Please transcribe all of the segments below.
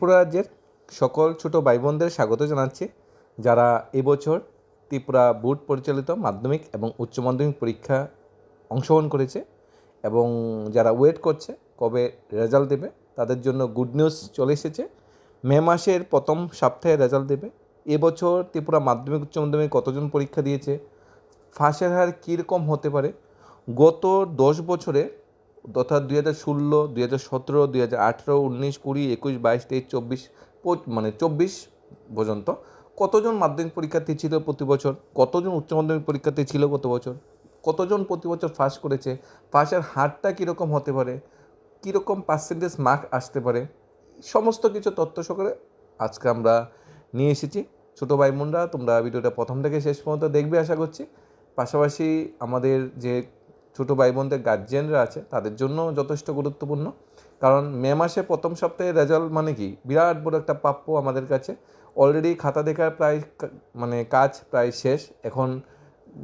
ত্রিপুরা রাজ্যের সকল ছোট ভাই বোনদের স্বাগত জানাচ্ছি, যারা এবছর ত্রিপুরা বোর্ড পরিচালিত মাধ্যমিক এবং উচ্চ মাধ্যমিক পরীক্ষা অংশগ্রহণ করেছে এবং যারা ওয়েট করছে কবে রেজাল্ট দেবে, তাদের জন্য গুড নিউজ চলে এসেছে। মে মাসের প্রথম সপ্তাহে রেজাল্ট দেবে। এবছর ত্রিপুরা মাধ্যমিক, উচ্চ মাধ্যমিক কতজন পরীক্ষা দিয়েছে, ফাঁসের হার কীরকম হতে পারে, গত দশ বছরে অর্থাৎ দুই হাজার ষোলো, দুই হাজার সতেরো, দুই হাজার আঠেরো, উনিশ, কুড়ি, একুশ, বাইশ, তেইশ, চব্বিশ মানে চব্বিশ পর্যন্ত কতজন মাধ্যমিক পরীক্ষার্থী ছিল প্রতি বছর? কতজন উচ্চ মাধ্যমিক পরীক্ষার্থী ছিল গত বছর? কতজন প্রতি বছর ফাঁস করেছে? ফাঁসের হারটা কীরকম হতে পারে? কীরকম পার্সেন্টেজ মার্ক আসতে পারে? সমস্ত কিছু তথ্য সহকারে আজকে আমরা নিয়ে এসেছি। ছোটো ভাই বোনরা, তোমরা ভিডিওটা প্রথম থেকে শেষ পর্যন্ত দেখবে, আশা করছি। পাশাপাশি আমাদের যে ছোটো ভাই বোনদের গার্জিয়ানরা আছে, তাদের জন্য যথেষ্ট গুরুত্বপূর্ণ। কারণ মে মাসে প্রথম সপ্তাহে রেজাল্ট মানে কি? বিরাট বড় একটা প্রাপ্য আমাদের কাছে। অলরেডি খাতা দেখার প্রায় মানে কাজ প্রায় শেষ। এখন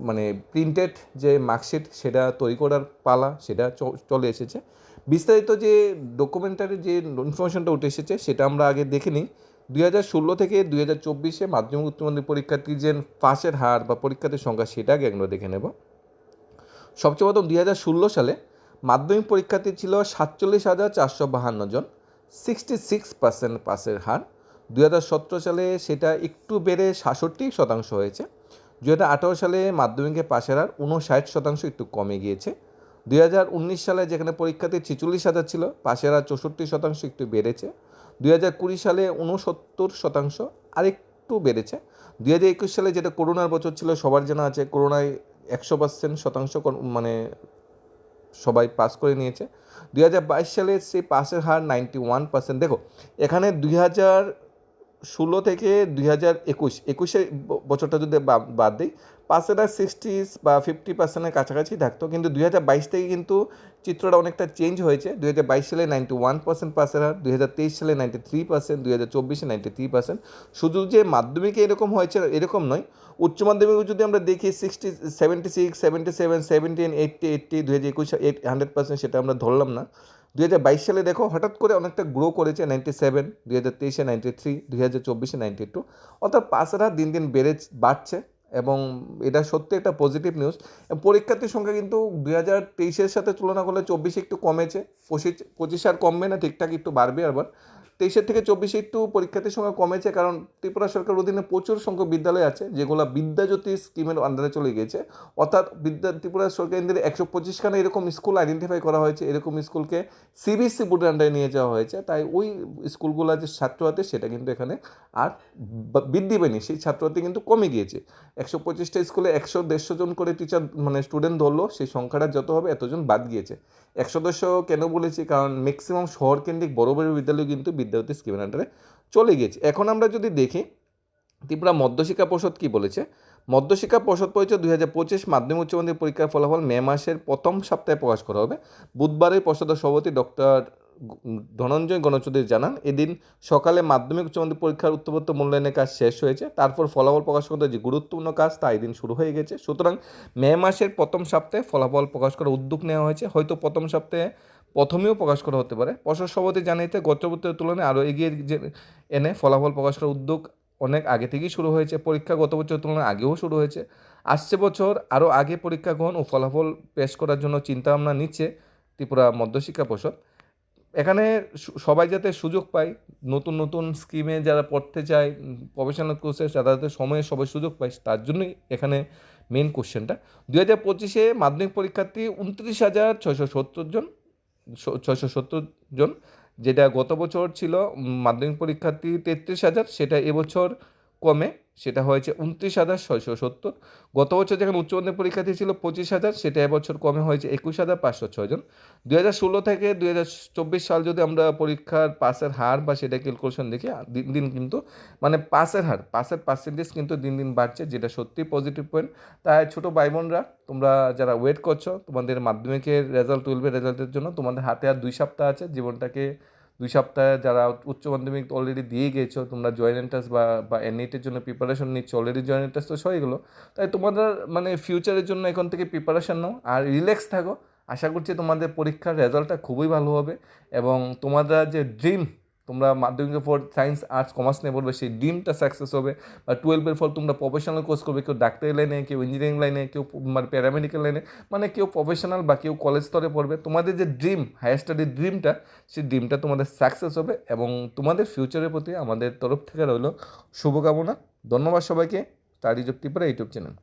মানে প্রিন্টেড যে মার্কশিট সেটা তৈরি করার পালা, সেটা চলে এসেছে। বিস্তারিত যে ডকুমেন্টারি যে ইনফরমেশনটা উঠে এসেছে, সেটা আমরা আগে দেখে নিই। দুই হাজার ষোলো থেকে দুই হাজার চব্বিশে মাধ্যমিক উচ্চ মাধ্যমিক পরীক্ষার্থীর যে পাসের হার বা পরীক্ষার্থীর সংখ্যা, সেটা আগে আমরা দেখে নেব। সবচেয়ে প্রথম দুই হাজার ষোলো সালে মাধ্যমিক পরীক্ষার্থী ছিল সাতচল্লিশ হাজার চারশো বাহান্ন জন সিক্সটি সিক্স পার্সেন্ট পাসের হার। দুই হাজার সতেরো সালে সেটা একটু বেড়ে সাতষট্টি শতাংশ হয়েছে। দু হাজার আঠারো সালে মাধ্যমিকে পাশের হার উনষাট শতাংশ একটু কমে গিয়েছে। দুই হাজার উনিশ সালে যেখানে পরীক্ষাতে ছেচল্লিশ হাজার ছিল পাশের হার চৌষট্টি শতাংশ একটু বেড়েছে। দুই হাজার কুড়ি সালে উনসত্তর শতাংশ আরেকটু বেড়েছে। দুই হাজার একুশ সালে যেটা করোনার বছর ছিল, সবার জানা আছে, করোনায় একশো পার্সেন্ট শতাংশ মানে সবাই পাস করে নিয়েছে। দুই হাজার বাইশ সালে সেই পাসের হার নাইনটি ওয়ান পার্সেন্ট দেখো, এখানে দুই হাজার ষোলো থেকে দুই হাজার একুশ, একুশে বছরটা যদি বাদ দিই পাসের হার সিক্সটি বা ফিফটি পার্সেন্টের কাছাকাছি থাকতো। কিন্তু দুই হাজার বাইশ থেকে কিন্তু চিত্রটা অনেকটা চেঞ্জ হয়েছে। দুই হাজার বাইশ সালে নাইনটি ওয়ান পার্সেন্ট পাসের হার, দুই হাজার তেইশ সালে নাইনটি থ্রি পার্সেন্ট দুই হাজার চব্বিশে নাইনটি থ্রি পার্সেন্ট শুধু যে মাধ্যমিকে এরকম হয়েছে, এরকম নয়, উচ্চ মাধ্যমিকে যদি আমরা দেখি sixty seventy six seventy seven seventeen eighty eighty দুই হাজার একুশ এইট হান্ড্রেড পার্সেন্ট সেটা আমরা ধরলাম না। হাজার বাইশ সালে দেখো হঠাৎ করে অনেকটা গ্রো করেছে নাইনটি সেভেন দু হাজার তেইশে নাইনটি থ্রি দুই হাজার চব্বিশে নাইনটি টু অর্থাৎ পাসের দিন দিন বেড়ে বাড়ছে এবং এটা সত্যি একটা পজিটিভ নিউজ পরীক্ষার্থীর সংখ্যা কিন্তু দুই হাজার তেইশের সাথে তুলনা করলে চব্বিশে একটু কমেছে, পঁচিশ পঁচিশ আর কমবে না, ঠিকঠাক একটু বাড়বে আবার। তেইশের থেকে চব্বিশে একটু পরীক্ষার্থীর সংখ্যা কমেছে কারণ ত্রিপুরা সরকার অধীনে প্রচুর সংখ্যক বিদ্যালয় আছে, যেগুলো বিদ্যাজ্যোতি স্কিমের আন্ডারে চলে গিয়েছে। অর্থাৎ বিদ্যা, ত্রিপুরা সরকার কেন্দ্রে একশো পঁচিশখানা এরকম স্কুল আইডেন্টিফাই করা হয়েছে, এরকম স্কুলকে সিবিএসসি বোর্ডের আন্ডারে নিয়ে যাওয়া হয়েছে। তাই ওই স্কুলগুলো যে ছাত্রহাতে সেটা কিন্তু এখানে আর বৃদ্ধি পায়নি। সেই ছাত্রহাতে কিন্তু কমে গিয়েছে। একশো পঁচিশটা স্কুলে একশো দেড়শো জন করে টিচার মানে স্টুডেন্ট ধরলো, সেই সংখ্যাটা যত হবে এতজন বাদ গিয়েছে। একশো দেড়শো কেন বলেছি? কারণ ম্যাক্সিমাম শহর কেন্দ্রিক বড় বড় বিদ্যালয় কিন্তু বিদ্যার্থী স্কিমের আন্ডারে চলে গিয়েছে। এখন আমরা যদি দেখি, ত্রিপুরা মধ্যশিক্ষা পর্ষদ কী বলেছে? মধ্যশিক্ষা পর্ষদ পরিচয় দুই হাজার পঁচিশ মাধ্যমিক উচ্চ মাধ্যমিক পরীক্ষার ফলাফল মে মাসের প্রথম সপ্তাহে প্রকাশ করা হবে। বুধবারে পর্ষদের সভাপতি ডক্টর ধনঞ্জয় গণচৌধুরী জানান, এদিন সকালে মাধ্যমিক উচ্চ মাধ্যমিক পরীক্ষার উত্তরপত্র মূল্যায়নের কাজ শেষ হয়েছে। তারপর ফলাফল প্রকাশ করতে যে গুরুত্বপূর্ণ কাজ, তা এদিন শুরু হয়ে গেছে। সুতরাং মে মাসের প্রথম সপ্তাহে ফলাফল প্রকাশ করার উদ্যোগ নেওয়া হয়েছে। হয়তো প্রথম সপ্তাহে প্রথমেও প্রকাশ করা হতে পারে। পর্ষদ সভাপতি জানিয়েছে গত বছরের তুলনায় আরও এগিয়ে এনে ফলাফল প্রকাশ করার উদ্যোগ অনেক আগে থেকেই শুরু হয়েছে। পরীক্ষা গত বছরের তুলনায় আগেও শুরু হয়েছে। আসছে বছর আরও আগে পরীক্ষা গ্রহণ ও ফলাফল পেশ করার জন্য চিন্তাভাবনা নিচ্ছে ত্রিপুরা মধ্যশিক্ষা পর্ষদ। এখানে সবাই যাতে সুযোগ পায়, নতুন নতুন স্কিমে যারা পড়তে চায়, প্রফেশনাল কোর্সে যারা যাতে সময়ে সবাই সুযোগ পায়, তার জন্যই এখানে মেন কোশ্চেনটা দু হাজার পঁচিশে মাধ্যমিক পরীক্ষার্থী উনত্রিশ হাজার ছয়শো সত্তর জন ছয়শো সত্তর জন যেটা গত বছর ছিল মাধ্যমিক পরীক্ষার্থী তেত্রিশ হাজার সেটা এবছর কমে সেটা হয়েছে উনত্রিশ হাজার ছয়শো সত্তর। গত বছর যেখানে উচ্চ মাধ্যমিক পরীক্ষার্থী ছিল পঁচিশ হাজার, সেটা এবছর কমে হয়েছে একুশ হাজার পাঁচশো ছয় জন। দুই হাজার ষোলো থেকে দুই হাজার চব্বিশ সাল যদি আমরা পরীক্ষার পাসের হার বা সেটা ক্যালকুলেশন দেখি দিন দিন কিন্তু মানে পাসের হার, পাসের পার্সেন্টেজ কিন্তু দিন দিন বাড়ছে, যেটা সত্যি পজিটিভ পয়েন্ট তাই ছোটো ভাই বোনরা তোমরা যারা ওয়েট করছ, তোমাদের মাধ্যমিকের রেজাল্ট টুয়েলভের রেজাল্টের জন্য, তোমাদের হাতে আর দুই সপ্তাহ আছে জীবনটাকে দুই সপ্তাহে যারা উচ্চ মাধ্যমিক অলরেডি দিয়ে গিয়েছো, তোমরা জয়েন্ট এন্ট্রান্স বা বা এনএটের জন্য প্রিপারেশন নিচ্ছ অলরেডি জয়েন্ট এন্ট্রান্স তো হয়ে গেলো। তাই তোমাদের মানে ফিউচারের জন্য এখন থেকে প্রিপারেশন নাও আর রিল্যাক্স থাকো। আশা করছি তোমাদের পরীক্ষার রেজাল্টটা খুবই ভালো হবে এবং তোমাদের যে ড্রিম তোমরা মাধ্যমিকের পর সায়েন্স আর্টস কমার্স নিয়ে পড়বে, সেই ড্রিমটা সাকসেস হবে। বা টুয়েলভের পর তোমরা প্রফেশনাল কোর্স করবে, কেউ ডাক্তারি লাইনে কেউ ইঞ্জিনিয়ারিং লাইনে কেউ মানে প্যারামেডিক্যাল লাইনে মানে কেউ প্রফেশনাল বা কেউ কলেজ স্তরে পড়বে। তোমাদের যে ড্রিম হায়ার স্টাডির ড্রিমটা সেই ড্রিমটা তোমাদের সাকসেস হবে এবং তোমাদের ফিউচারের প্রতি আমাদের তরফ থেকে রইল শুভকামনা। ধন্যবাদ সবাইকে। Study job Tripura YouTube channel